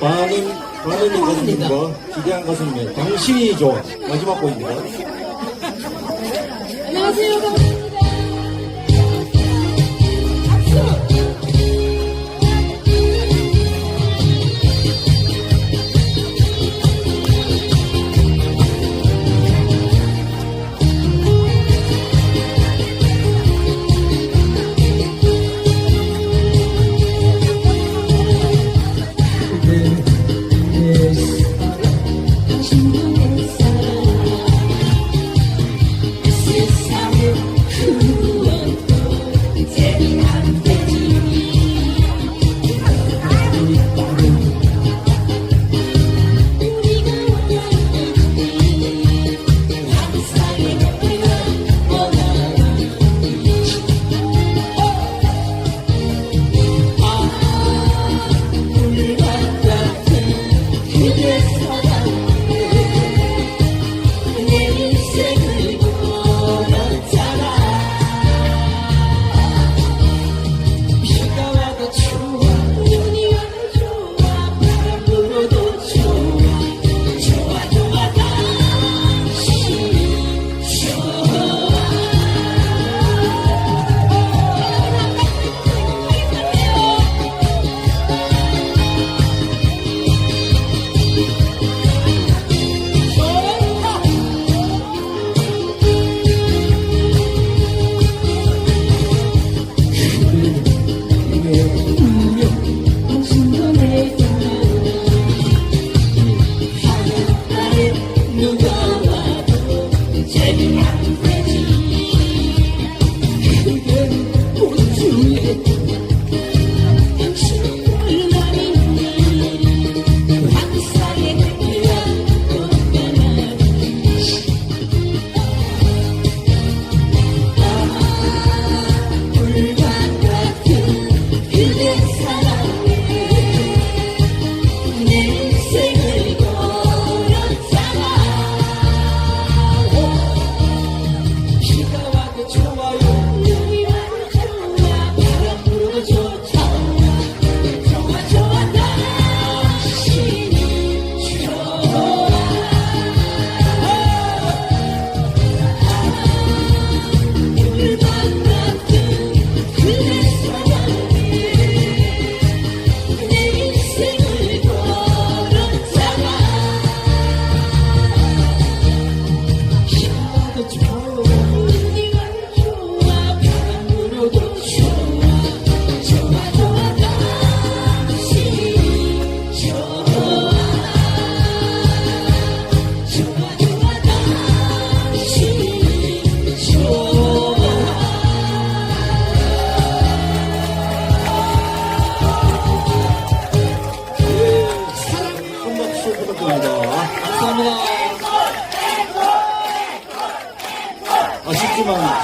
많은 많은 인사님과 기대한 가수님의 당신이 좋아 마지막 곡입니다. 안녕하세요.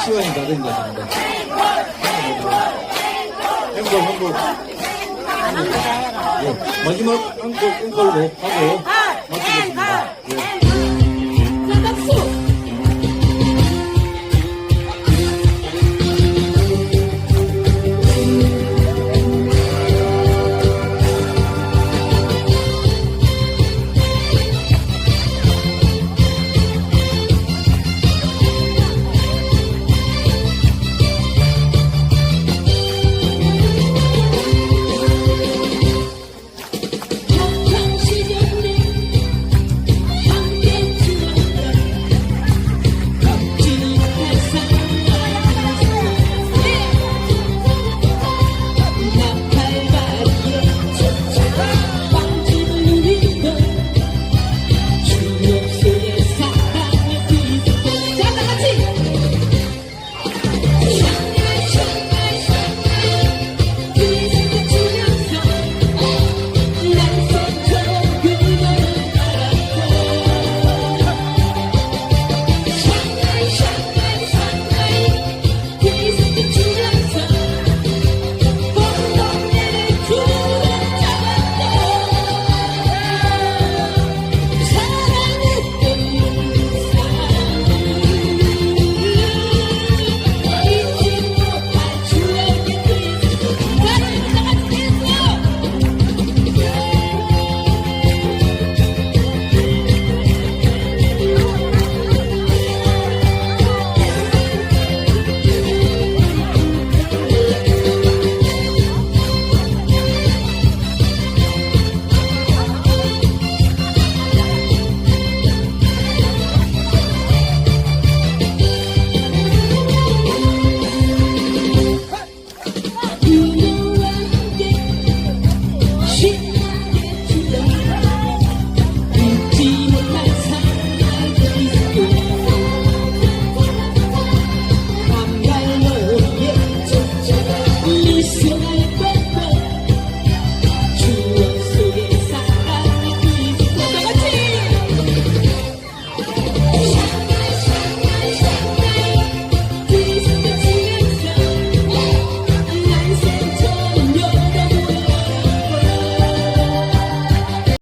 시원인가 된다 정도. 행복 행복. 예. 마지막 한골 끊걸고 하고 마치겠습니다. 예.